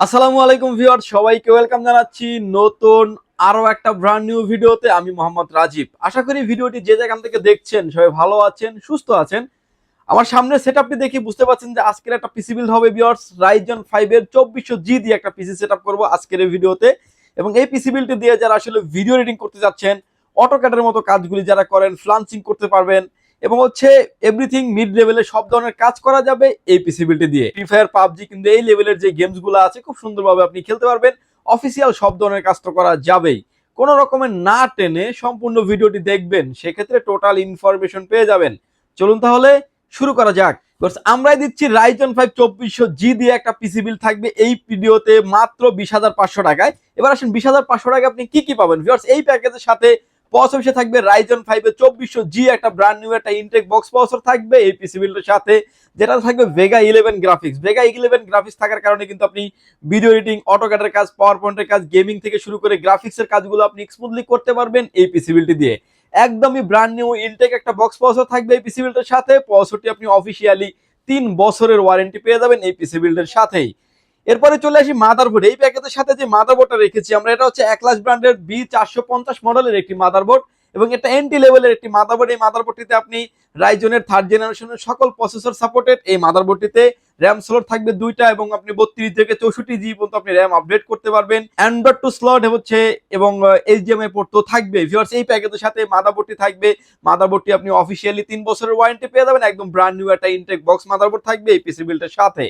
আসসালামু আলাইকুম ভিউয়ার সবাইকে ওয়েলকাম জানাচ্ছি নতুন আরও একটা ব্র্যান্ড নিউ ভিডিওতে। আমি মোহাম্মদ রাজীব। আশা করি ভিডিওটি যে যেখান থেকে দেখছেন সবাই ভালো আছেন, সুস্থ আছেন। আমার সামনে সেট আপটি দেখে বুঝতে পারছেন যে আজকের একটা পিসি বিল্ড হবে ভিউয়ার্স। রাইজন ফাইভ এর চব্বিশশো জি দিয়ে একটা পিসি সেট আপ করব আজকের এই ভিডিওতে। এবং এই পিসি বিল্ডটি দিয়ে যারা আসলে ভিডিও রিডিং করতে যাচ্ছেন অটোক্যাটের মতো কাজগুলি যারা করেন ফ্লান্সিং করতে পারবেন এবং হচ্ছে এভরিথিং মিড লেভেলে সব ধরনের কাজ করা যাবে এই পিসি বিল্ডটি দিয়ে। ফ্রি ফায়ার পাবজি কিন্তু এই লেভেলের যে গেমসগুলো আছে, খুব সুন্দরভাবে আপনি খেলতে পারবেন। অফিসিয়াল সব ধরনের কাজ তো করা যাবেই। কোনো রকমের না টেনে সম্পূর্ণ ভিডিওটি দেখবেন, সেক্ষেত্রে টোটাল ইনফরমেশন পেয়ে যাবেন। চলুন তাহলে শুরু করা যাক। আমরাই দিচ্ছি রাইজন ফাইভ চব্বিশশো জি দিয়ে একটা পিসি বিল থাকবে এই ভিডিওতে মাত্র বিশ হাজার পাঁচশো টাকায়। এবার আসেন বিশ হাজার পাঁচশো টাকায় আপনি কি কি পাবেন? ভিউয়ার্স এই প্যাকেজের সাথে পসে থাকবে রাইজন ফাইভ এর চব্বিশশো জি একটা ব্র্যান্ড নিউ একটা ইনটেক বক্স পসর থাকবে এই পিসি বিলটার সাথে, যেটা থাকবে Vega eleven graphics Vega eleven graphics থাকার কারণে কিন্তু আপনি ভিডিও এডিটিং অটোক্যাটের কাজ পাওয়ার পয়েন্টের কাজ গেমিং থেকে শুরু করে গ্রাফিক্সের কাজগুলো আপনি স্মুথলি করতে পারবেন এই পিসি বিলটি দিয়ে। একদমই ব্র্যান্ড নিউ ইনটেক একটা বক্স পসর থাকবে এই পিসি বিলটার সাথে। পসরটি আপনি অফিসিয়ালি তিন বছরের ওয়ারেন্টি পেয়ে যাবেন এই পিসি বিল্ডের সাথেই। এরপরে চলে আসি মাদারবোর্ড। এই প্যাকেজের সাথে যে মাদারবোর্ডটা রেখেছি, আমরা এটা হচ্ছে একলাস ব্র্যান্ডের বি চারশো পঞ্চাশ মডেলের একটি মাদারবোর্ড এবং এটা এন্টি লেভেলের একটি মাদারবোর্ড। এই মাদারবোর্ডটিতে আপনি রাইজনের থার্ড জেনারেশনের সকল প্রসেসর সাপোর্টেড এই মাদারবোর্ডটিতে র্যাম স্লট থাকবে দুইটা এবং আপনি বত্রিশ থেকে চৌষট্টি জি পর্যন্ত আপনি র্যাম আপডেট করতে পারবেন। অ্যান্ড্রয়েড টু স্লট হচ্ছে এবং এইচডিএমআই পোর্ট তো থাকবে। ভিউয়ার্স এই প্যাকেজের সাথে মাদারবোর্ডটি থাকবে। মাদারবোর্ডটি আপনি অফিসিয়ালি তিন বছরের ওয়ারেন্টি পেয়ে যাবেন। একদম ব্র্যান্ড নিউ একটা ইনটেক বক্স মাদারবোর্ড থাকবে এই পিসি বিল্ডের সাথে।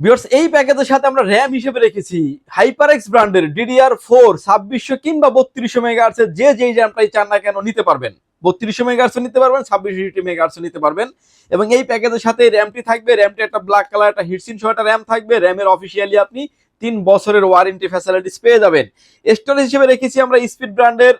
ভিউয়ার্স এই প্যাকেজের সাথে আমরা র্যাম হিসেবে রেখেছি হাইপারএক্স ব্র্যান্ডের ডিডিআর ফোর ছাব্বিশশো কিংবা বত্রিশশো মেগাহার্সের যে যেই র্যামটাই চান না কেন নিতে পারবেন। বত্রিশশো মেগাহার্সও নিতে পারবেন, ছাব্বিশশো মেগাহার্সও নিতে পারবেন। এবং এই প্যাকেজের সাথে র্যামটি থাকবে র্যামটি একটা ব্ল্যাক কালার একটা হিটসিন সহ একটা র্যাম থাকবে। র্যামের অফিসিয়ালি আপনি তিন বছরের ওয়ারেন্টি ফ্যাসিলিটিস পেয়ে যাবেন। স্টোরেজ হিসেবে রেখেছি আমরা স্পিড ব্র্যান্ডের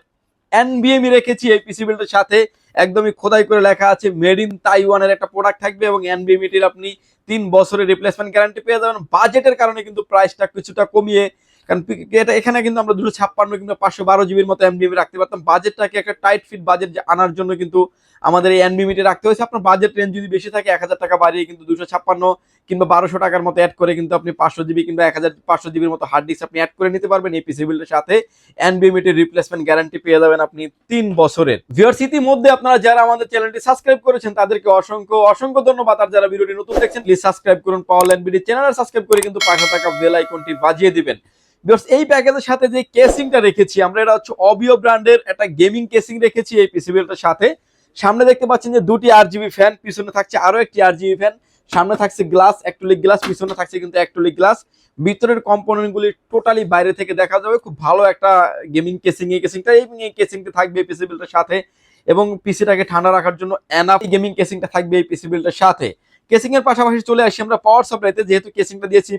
এনবিএমই রেখেছি এই পিসি বিল্ডের সাথে। একদমই খোদাই করে লেখা আছে মেড ইন তাইওয়ানের একটা প্রোডাক্ট থাকবে এবং এনবিএমিটির আপনি তিন বছরের রিপ্লেসমেন্ট গ্যারান্টি পেয়ে যাবেন। বাজেটের কারণে কিন্তু প্রাইসটা কিছুটা কমিয়ে, কারণ এটা এখানে কিন্তু আমরা দুশো ছাপ্পান্ন কিংবা পাঁচশো বারো জিবির মতো এমবিএমি রাখতে পারতাম। বাজেটটাকে একটা টাইট ফিট বাজেট আনার জন্য কিন্তু আমাদের এই এনবিএমিটি রাখতে হয়েছে। আপনার বাজেট রেঞ্জ যদি বেশি থাকে, এক হাজার টাকা বাড়িয়ে কিন্তু দুশো ছাপ্পান্ন কিংবা বারোশো টাকার মতো অ্যাড করে কিন্তু আপনি পাঁচশো জিবি কিংবা এক হাজার পাঁচশো জিবির মতো হার্ড ডিস্ক আপনি অ্যাড করে নিতে পারবেন এই পিসি বিল্ডের সাথে। এনবিএমিটির রিপ্লেসমেন্ট গ্যারান্টি পেয়ে যাবেন আপনি তিন বছরের। ভিউয়ার্স ইতিমধ্যে আপনারা যারা আমাদের চ্যানেলটি সাবস্ক্রাইব করেছেন, তাদেরকে অসংখ্য অসংখ্য ধন্যবাদ। আর যারা ভিডিওটি নতুন দেখছেন প্লিজ সাবস্ক্রাইব করুন। Power line BD channel subscribe করে কিন্তু পাঁচশো টাকা বেল আইকনটি বাজিয়ে দিবেন। এই প্যাকেজের সাথে যে কেসিংটা রেখেছি, আমরা এটা হচ্ছে অবিও ব্র্যান্ডের একটা গেমিং কেসিং রেখেছি এই পিসি বিল্ডের সাথে। সামনে দেখতে পাচ্ছেন যে দুটি আর ফ্যান পিছনে থাকছে আরও একটি আর ফ্যান সামনে থাকছে গ্লাস একটুলিক গ্লাস পিছনে থাকছে কিন্তু একটুলিক গ্লাস ভিতরের কম্পোনেন্ট গুলি টোটালি বাইরে থেকে দেখা যাবে। খুব ভালো একটা গেমিং কেসিং এই কেসিংটা এই কেসিংটা থাকবে পিসি বিল্ডের সাথে। এবং পিসিটাকে ঠান্ডা রাখার জন্য এনাফ গেমিং কেসিংটা থাকবে এই পিসি বিল্ডের সাথে। কেসিং এর পাশাপাশি চলে আসি আমরা পাওয়ার সাপ্লাইতে যেহেতু কেসিংটা দিয়েছি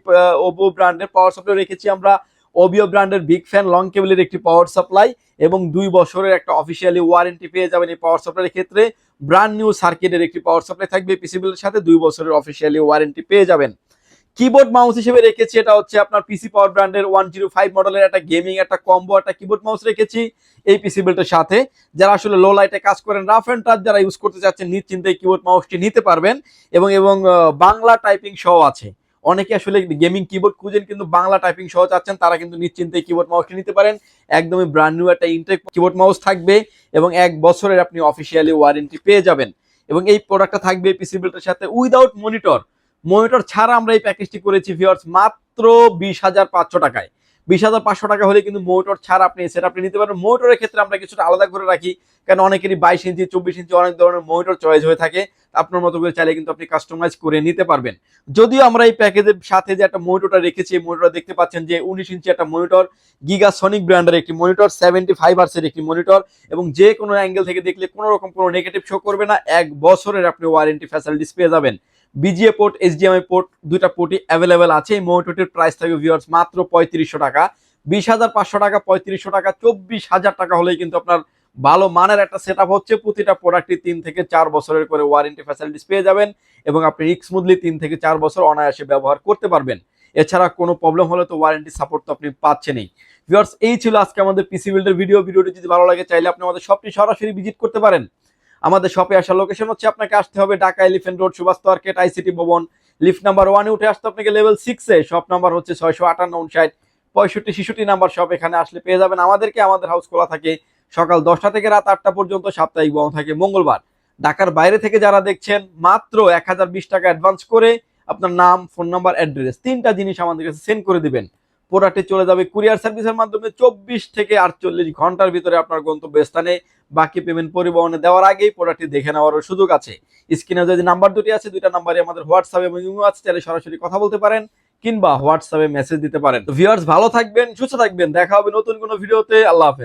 ওবো ব্র্যান্ডের পাওয়ার সাপ্লাই রেখেছি আমরা। ওবিও ব্র্যান্ডের বিগ ফ্যান লং কেবলের একটি পাওয়ার সাপ্লাই এবং দুই বছরের একটা অফিসিয়ালি ওয়ারেন্টি পেয়ে যাবেন এই পাওয়ার সাপ্লাইয়ের ক্ষেত্রে। ব্র্যান্ড নিউ সার্কিটের একটি পাওয়ার সাপ্লাই থাকবে পিসি বিলের সাথে, দুই বছরের অফিসিয়ালি ওয়ারেন্টি পেয়ে যাবেন। কিবোর্ড মাউস হিসেবে রেখেছি, এটা হচ্ছে আপনার পিসি পাওয়ার ব্র্যান্ডের ওয়ান জিরো ফাইভ মডেলের একটা গেমিং একটা কম্বো একটা কিবোর্ড মাউস রেখেছি এই পিসি বিল্টের সাথে। যারা আসলে লো লাইটে কাজ করেন রাফ অ্যান্ড টাচ যারা ইউজ করতে চাচ্ছেন, নিশ্চিন্তে কিবোর্ড মাউসটি নিতে পারবেন। এবং এবং বাংলা টাইপিং সহ আছে। অনেকে আসলে গেমিং কিবোর্ড খুঁজেন, কিন্তু বাংলা টাইপিং সহ চাচ্ছেন, তারা কিন্তু নিশ্চিন্তে কিবোর্ড মাউসটি নিতে পারেন। একদমই ব্র্যান্ড নিউ একটা ইনটেক কিবোর্ড মাউস থাকবে। এবং এক বছরের আপনি অফিসিয়ালি ওয়ারেন্টি পেয়ে যাবেন। এবং এই প্রোডাক্টটা থাকবে পিসি বিল্টের সাথে উইদাউট মনিটর মনিটর ছাড়া আমরা এই প্যাকেজটি করেছি ভিউয়ার্স মাত্র বিশ হাজার পাঁচশো টাকায়। বিশ হাজার পাঁচশো টাকা হলে কিন্তু মোটর ছাড়া আপনি সেট আপনি নিতে পারবেন। মোটরের ক্ষেত্রে আমরা কিছুটা আলাদা করে রাখি, কারণ অনেকেরই বাইশ ইঞ্চি, চব্বিশ ইঞ্চি অনেক ধরনের মোটর চয়েস হয়ে থাকে। আপনার মতো করে চাইলে কিন্তু আপনি কাস্টমাইজ করে নিতে পারবেন। যদিও আমরা এই প্যাকেজের সাথে যে একটা মনিটরটা রেখেছি, এই মনিটর দেখতে পাচ্ছেন যে উনিশ ইঞ্চি একটা মনিটর গিগা সনিক ব্র্যান্ডের একটি মনিটর সেভেন্টি ফাইভ আর্সের একটি মনিটর এবং যে কোনো অ্যাঙ্গেল থেকে দেখলে কোনো রকম কোনো নেগেটিভ শো করবে না। এক বছরের আপনি ওয়ারেন্টি ফ্যাসিলিটিস পেয়ে যাবেন। বিজিএ পোর্ট এইচডিএমআই পোর্ট দুইটা পোর্টই অ্যাভেলেবেল আছে। এই মনিটরটির প্রাইস থাকবে ভিউয়ার্স মাত্র পঁয়ত্রিশশো টাকা। বিশ হাজার পাঁচশো টাকা, পঁয়ত্রিশশো টাকা, চব্বিশ হাজার টাকা হলেই কিন্তু আপনার ভালো মানের একটা সেট হচ্ছে। প্রতিটা প্রোডাক্টই তিন থেকে চার বছরের করে ওয়ারেন্টি ফ্যাসিলিটিস পেয়ে যাবেন এবং আপনি স্মুথলি তিন থেকে চার বছর অনায়াসে ব্যবহার করতে পারবেন। এছাড়া কোনো প্রবলেম হলে তো ওয়ারেন্টি সাপোর্ট তো আপনি পাচ্ছেনই। ভিউয়ার্স এই ছিল আজকে আমাদের পিসি বিল্ডের ভিডিও ভিডিওটি যদি ভালো লাগে, চাইলে আপনি আমাদের সবটি সরাসরি ভিজিট করতে পারেন। আমাদের শপে আসার লোকেশন হচ্ছে আপনাকে আসতে হবে Dhaka elephant road Subhash market ICT Bhaban. Lift number ওয়ানে উঠে আসতে আপনাকে লেভেল সিক্সে শপ নাম্বার হচ্ছে ছয়শো আটান্ন, উনষাট, পঁয়ষট্টি, ছেষট্টি নাম্বার শপ এখানে আসলে পেয়ে যাবেন আমাদেরকে। আমাদের হাউস খোলা থাকে সকাল দশটা থেকে রাত আটটা পর্যন্ত, সাপ্তাহিক বন্ধ থাকে মঙ্গলবার। ঢাকার বাইরে থেকে যারা দেখছেন, মাত্র এক হাজার বিশ টাকা অ্যাডভান্স করে আপনার নাম ফোন নাম্বার অ্যাড্রেস তিনটা জিনিস আমাদের কাছে সেন্ড করে দিবেন। প্রোডাক্টে চলে যাবে কুরিয়ার সার্ভিসের মাধ্যমে চব্বিশ থেকে আটচল্লিশ ঘণ্টার ভিতরে আপনার গন্তব্যস্থানে বাকি পেমেন্ট পরিবহনে দেওয়ার আগেই প্রোডাক্টটি দেখে নেওয়ারও সুযোগ আছে। স্ক্রিনে যদি নাম্বার দুটি আছে, দুইটা নাম্বারে আমাদের হোয়াটসঅ্যাপ এবং ইমো আছে তাহলে সরাসরি কথা বলতে পারেন কিংবা হোয়াটসঅ্যাপে মেসেজ দিতে পারেন। ভিউয়ার্স ভালো থাকবেন, সুস্থ থাকবেন, দেখা হবে নতুন কোনো ভিডিওতে আল্লাহ হাফেজ।